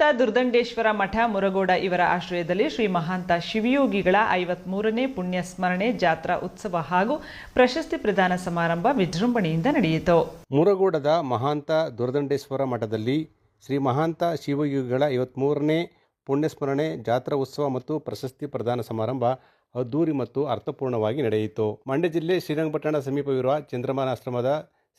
ಮಹಾಂತ ದುರ್ದಂಡೇಶ್ವರ ಮಠ ಮುರಗೋಡ ಇವರ ಆಶ್ರಯದಲ್ಲಿ ಶ್ರೀ ಮಹಾಂತ ಶಿವಯೋಗಿಗಳ ಐವತ್ಮೂರನೇ ಪುಣ್ಯ ಸ್ಮರಣೆ ಜಾತ್ರಾ ಉತ್ಸವ ಹಾಗೂ ಪ್ರಶಸ್ತಿ ಪ್ರದಾನ ಸಮಾರಂಭ ವಿಜೃಂಭಣೆಯಿಂದ ನಡೆಯಿತು. ಮುರಗೋಡದ ಮಹಾಂತ ದುರ್ದಂಡೇಶ್ವರ ಮಠದಲ್ಲಿ ಶ್ರೀ ಮಹಾಂತ ಶಿವಯೋಗಿಗಳ ಐವತ್ಮೂರನೇ ಪುಣ್ಯಸ್ಮರಣೆ ಜಾತ್ರಾ ಉತ್ಸವ ಮತ್ತು ಪ್ರಶಸ್ತಿ ಪ್ರದಾನ ಸಮಾರಂಭ ಅದ್ದೂರಿ ಮತ್ತು ಅರ್ಥಪೂರ್ಣವಾಗಿ ನಡೆಯಿತು. ಮಂಡ್ಯ ಜಿಲ್ಲೆ ಶ್ರೀರಂಗಪಟ್ಟಣ ಸಮೀಪವಿರುವ ಚಂದ್ರಮಾನ ಆಶ್ರಮದ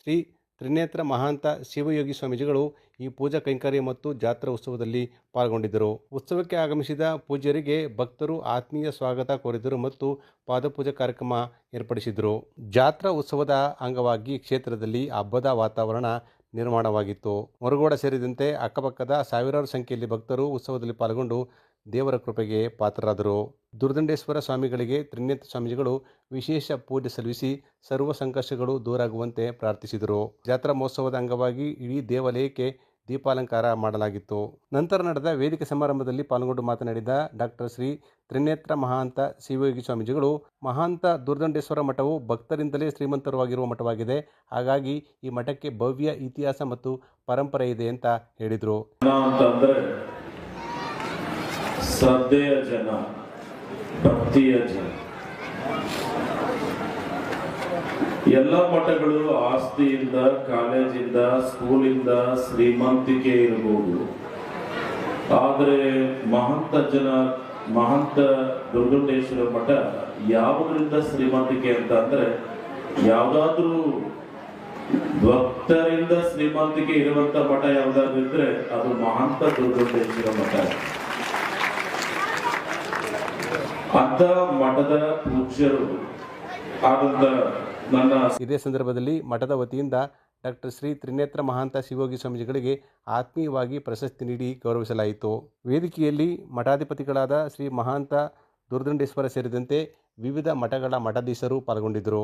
ಶ್ರೀ ತ್ರಿನೇತ್ರ ಮಹಾಂತ ಶಿವಯೋಗಿ ಸ್ವಾಮೀಜಿಗಳು ಈ ಪೂಜಾ ಕೈಂಕರ್ಯ ಮತ್ತು ಜಾತ್ರಾ ಉತ್ಸವದಲ್ಲಿ ಪಾಲ್ಗೊಂಡಿದ್ದರು. ಉತ್ಸವಕ್ಕೆ ಆಗಮಿಸಿದ ಪೂಜ್ಯರಿಗೆ ಭಕ್ತರು ಆತ್ಮೀಯ ಸ್ವಾಗತ ಕೋರಿದರು ಮತ್ತು ಪಾದಪೂಜಾ ಕಾರ್ಯಕ್ರಮ ಏರ್ಪಡಿಸಿದರು. ಜಾತ್ರಾ ಉತ್ಸವದ ಅಂಗವಾಗಿ ಕ್ಷೇತ್ರದಲ್ಲಿ ಹಬ್ಬದ ವಾತಾವರಣ ನಿರ್ಮಾಣವಾಗಿತ್ತು. ಮರುಗೋಡ ಸೇರಿದಂತೆ ಅಕ್ಕಪಕ್ಕದ ಸಾವಿರಾರು ಸಂಖ್ಯೆಯಲ್ಲಿ ಭಕ್ತರು ಉತ್ಸವದಲ್ಲಿ ಪಾಲ್ಗೊಂಡು ದೇವರ ಕೃಪೆಗೆ ಪಾತ್ರರಾದರು. ದುರ್ದಂಡೇಶ್ವರ ಸ್ವಾಮಿಗಳಿಗೆ ತ್ರಿನೇತ್ರ ಸ್ವಾಮೀಜಿಗಳು ವಿಶೇಷ ಪೂಜೆ ಸಲ್ಲಿಸಿ ಸರ್ವ ಸಂಕಷ್ಟಗಳು ದೂರಾಗುವಂತೆ ಪ್ರಾರ್ಥಿಸಿದರು. ಜಾತ್ರಾ ಮಹೋತ್ಸವದ ಅಂಗವಾಗಿ ಇಡೀ ದೇವಾಲಯಕ್ಕೆ ದೀಪಾಲಂಕಾರ ಮಾಡಲಾಗಿತ್ತು. ನಂತರ ನಡೆದ ವೇದಿಕೆ ಸಮಾರಂಭದಲ್ಲಿ ಪಾಲ್ಗೊಂಡು ಮಾತನಾಡಿದ ಡಾಕ್ಟರ್ ಶ್ರೀ ತ್ರಿನೇತ್ರ ಮಹಾಂತ ಶಿವಯೋಗಿ ಸ್ವಾಮೀಜಿಗಳು, ಮಹಾಂತ ದುರ್ದಂಡೇಶ್ವರ ಮಠವು ಭಕ್ತರಿಂದಲೇ ಶ್ರೀಮಂತರವಾಗಿರುವ ಮಠವಾಗಿದೆ. ಹಾಗಾಗಿ ಈ ಮಠಕ್ಕೆ ಭವ್ಯ ಇತಿಹಾಸ ಮತ್ತು ಪರಂಪರೆ ಇದೆ ಅಂತ ಹೇಳಿದರು. ಶ್ರದ್ಧೆಯ ಜನ, ಭಕ್ತಿಯ ಜನ. ಎಲ್ಲ ಮಠಗಳು ಆಸ್ತಿಯಿಂದ, ಕಾಲೇಜಿಂದ, ಸ್ಕೂಲಿಂದ ಶ್ರೀಮಂತಿಕೆ ಇರಬಹುದು. ಆದರೆ ಮಹಂತ ಜನ, ಮಹಂತ ದುರ್ಗಂಡೇಶ್ವರ ಮಠ ಯಾವುದರಿಂದ ಶ್ರೀಮಂತಿಕೆ ಅಂತ ಅಂದ್ರೆ ಯಾವ್ದಾದ್ರೂ ಭಕ್ತರಿಂದ ಶ್ರೀಮಂತಿಕೆ ಇರುವಂತ ಮಠ ಯಾವ್ದಾದ್ರು ಇದ್ರೆ ಅದು ಮಹಂತ ದುರ್ಗಂಡೇಶ್ವರ ಮಠ. ಅಂತ ಮಠದ ಪೂಜ್ಯರು ಆದಂತ ನನ್ನ ಇದೇ ಸಂದರ್ಭದಲ್ಲಿ ಮಠದ ವತಿಯಿಂದ ಡಾಕ್ಟರ್ ಶ್ರೀ ತ್ರಿನೇತ್ರ ಮಹಾಂತ ಶಿವಯೋಗಿ ಸ್ವಾಮೀಜಿಗಳಿಗೆ ಆತ್ಮೀಯವಾಗಿ ಪ್ರಶಸ್ತಿ ನೀಡಿ ಗೌರವಿಸಲಾಯಿತು. ವೇದಿಕೆಯಲ್ಲಿ ಮಠಾಧಿಪತಿಗಳಾದ ಶ್ರೀ ಮಹಾಂತ ದುರ್ದಂಡೇಶ್ವರ ಸೇರಿದಂತೆ ವಿವಿಧ ಮಠಗಳ ಮಠಾಧೀಶರು ಪಾಲ್ಗೊಂಡಿದ್ದರು.